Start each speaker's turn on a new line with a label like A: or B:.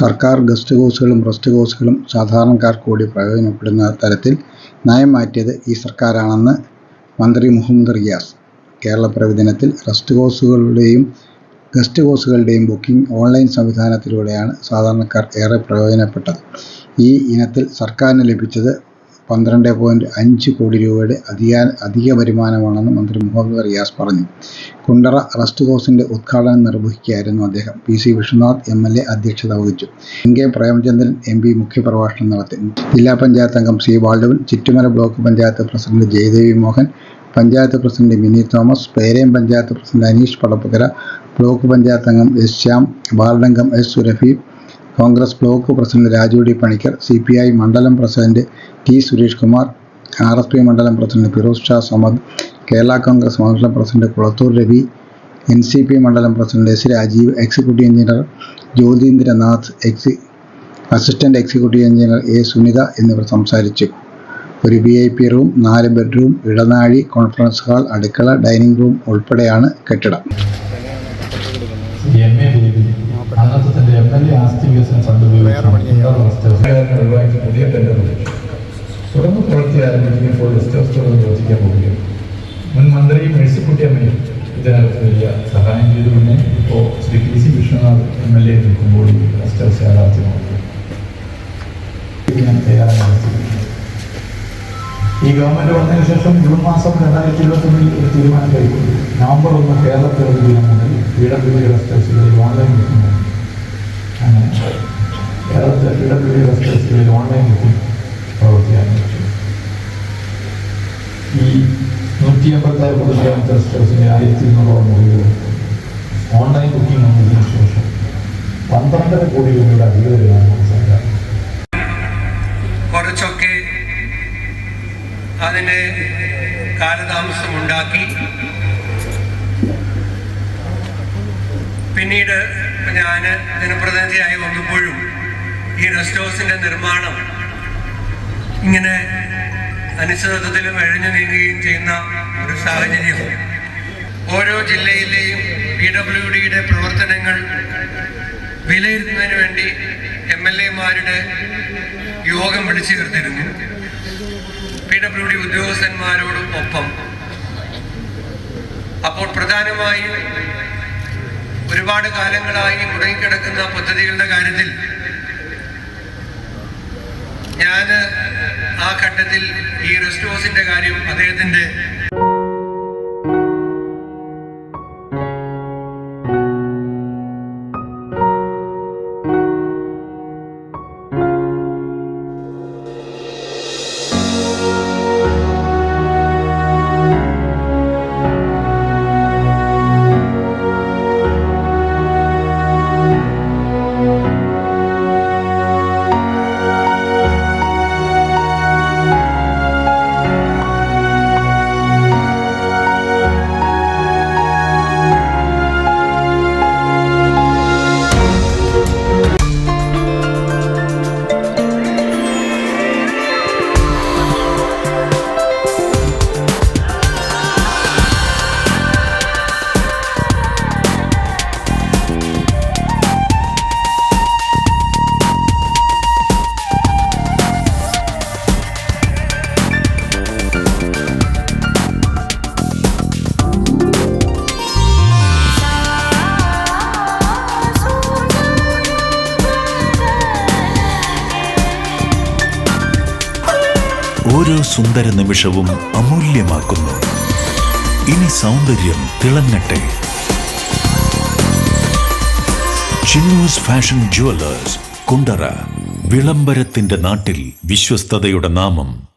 A: സർക്കാർ guest ഹൗസുകളും rest ഹൗസുകളും സാധാരണക്കാർ കൂടി പ്രയോജനപ്പെടുന്ന തരത്തിൽ നയം മാറ്റിയത് ഈ സർക്കാരാണെന്ന് മന്ത്രി മുഹമ്മദ് റിയാസ്. കേരള പ്രവചനത്തിൽ റെസ്റ്റ് ഹൗസുകളുടെയും ഗസ്റ്റ് ഹൗസുകളുടെയും ബുക്കിംഗ് ഓൺലൈൻ സംവിധാനത്തിലൂടെയാണ് സാധാരണക്കാർ ഏറെ പ്രയോജനപ്പെട്ടത്. ഈ ഇനത്തിൽ സർക്കാരിന് ലഭിച്ചത് പന്ത്രണ്ട് പോയിന്റ് അഞ്ച് കോടി രൂപയുടെ അധിക അധിക വരുമാനമാണെന്ന് മന്ത്രി മുഹമ്മദ് റിയാസ് പറഞ്ഞു. കുണ്ടറ റെസ്റ്റ് ഹൗസിന്റെ ഉദ്ഘാടനം നിർവഹിക്കുകയായിരുന്നു അദ്ദേഹം. P C Vishnunath M L A അധ്യക്ഷത വഹിച്ചു. N K Premachandran M P മുഖ്യപ്രഭാഷണം നടത്തി. ജില്ലാ പഞ്ചായത്ത് അംഗം C Baldavan Chittumala block panchayat president Jayadevi Mohan panchayat president Mini Thomas Perayam panchayat president Aneesh Padappukara block panchayat അംഗം S Shyam വാർഡംഗം S Surabhi Congress block president Raju D Panicker C P I മണ്ഡലം president T Suresh Kumar R S P മണ്ഡലം president Firoz Shah Samad Kerala Congress മണ്ഡലം president Kulathur Ravi N C P മണ്ഡലം president S Rajeev executive engineer Jyothindranath exec assistant executive engineer A Sunitha എന്നിവർ സംസാരിച്ചു. ഒരു V I P room നാല് bedroom ഇടനാഴി conference hall അടുക്കള dining room ഉൾപ്പെടെയാണ് കെട്ടിടം.
B: അന്നത്തെ എം എൽ എ ആസ്തി വികസന ഫണ്ട് ഉപയോഗിച്ച് പുതിയ ടെൻഡർ തുറന്നു പ്രവൃത്തി ആരംഭിക്കുമ്പോൾ ഗസ്റ്റ് ഹൗസ് തുറന്ന് പ്രവർത്തിക്കാൻ പോവുകയാണ് മുൻ മന്ത്രി മേഴ്സിക്കുട്ടിയമ്മയും ഇതിനകത്ത് വലിയ സഹായം ചെയ്തു. പിന്നെ ഇപ്പോൾ Shri P C Vishwanath M L A നിൽക്കുമ്പോൾ ഗസ്റ്റ് ഹൗസ് യാഥാർത്ഥ്യമാകും ഞാൻ തയ്യാറായി ഈ ഗവൺമെന്റ് വന്നതിന് ശേഷം ജൂൺ മാസം രണ്ടായിരത്തി ഇരുപത്തൊന്നിൽ ഒരു തീരുമാനം കൈക്കൊണ്ടു. നവംബർ ഒന്ന് കേരളത്തിൽ ദിനം മുതൽ പി ഡബ്ല്യു ഡി ഓൺലൈൻ അങ്ങനെ ഡി റെസ്റ്റേഴ്സുകളിൽ ഓൺലൈൻ ബുക്കിംഗ് പ്രവൃത്തി പറ്റും ഈ നൂറ്റി എൺപത്താറ് പൊതുജനത്തെ റെസ്റ്റേഴ്സിന്റെ ആയിരത്തി ഇരുന്നൂറോളം മുറികൾ ഓൺലൈൻ ബുക്കിംഗ് വന്നതിന് ശേഷം പന്ത്രണ്ടര കോടി രൂപയുടെ അധിക സർക്കാർ
C: കുറച്ചൊക്കെ അതിന് കാലതാമസം ഉണ്ടാക്കി പിന്നീട് ഞാൻ ജനപ്രതിനിധിയായി വന്നപ്പോഴും ഈ റെസ്റ്റ് ഹൗസിന്റെ നിർമ്മാണം ഇങ്ങനെ അനിശ്ചിതത്വത്തിലും എഴഞ്ഞു നീങ്ങുകയും ചെയ്യുന്ന ഒരു സാഹചര്യം ഓരോ ജില്ലയിലെയും പി ഡബ്ല്യു ഡിയുടെ പ്രവർത്തനങ്ങൾ വിലയിരുത്തുന്നതിന് വേണ്ടി എം എൽ എമാരുടെ യോഗം വിളിച്ചു ചേർത്തിരുന്നു പി ഡബ്ല്യു ഡി ഉദ്യോഗസ്ഥന്മാരോടും ഒപ്പം. അപ്പോൾ പ്രധാനമായും ഒരുപാട് കാലങ്ങളായി മുടങ്ങിക്കിടക്കുന്ന പദ്ധതികളുടെ കാര്യത്തിൽ ഞാൻ ആ ഘട്ടത്തിൽ ഈ റെസ്റ്റ് ഹൗസിന്റെ കാര്യം അദ്ദേഹത്തിന്റെ
D: ഓരോ സുന്ദര നിമിഷവും അമൂല്യമാക്കുന്നു. ഇനി സൗന്ദര്യം തിളങ്ങട്ടെ. ചിന്നൂസ് ഫാഷൻ ജുവലേഴ്സ് കുണ്ടറ വിളംബരത്തിന്റെ നാട്ടിൽ വിശ്വസ്തയുടെ നാമം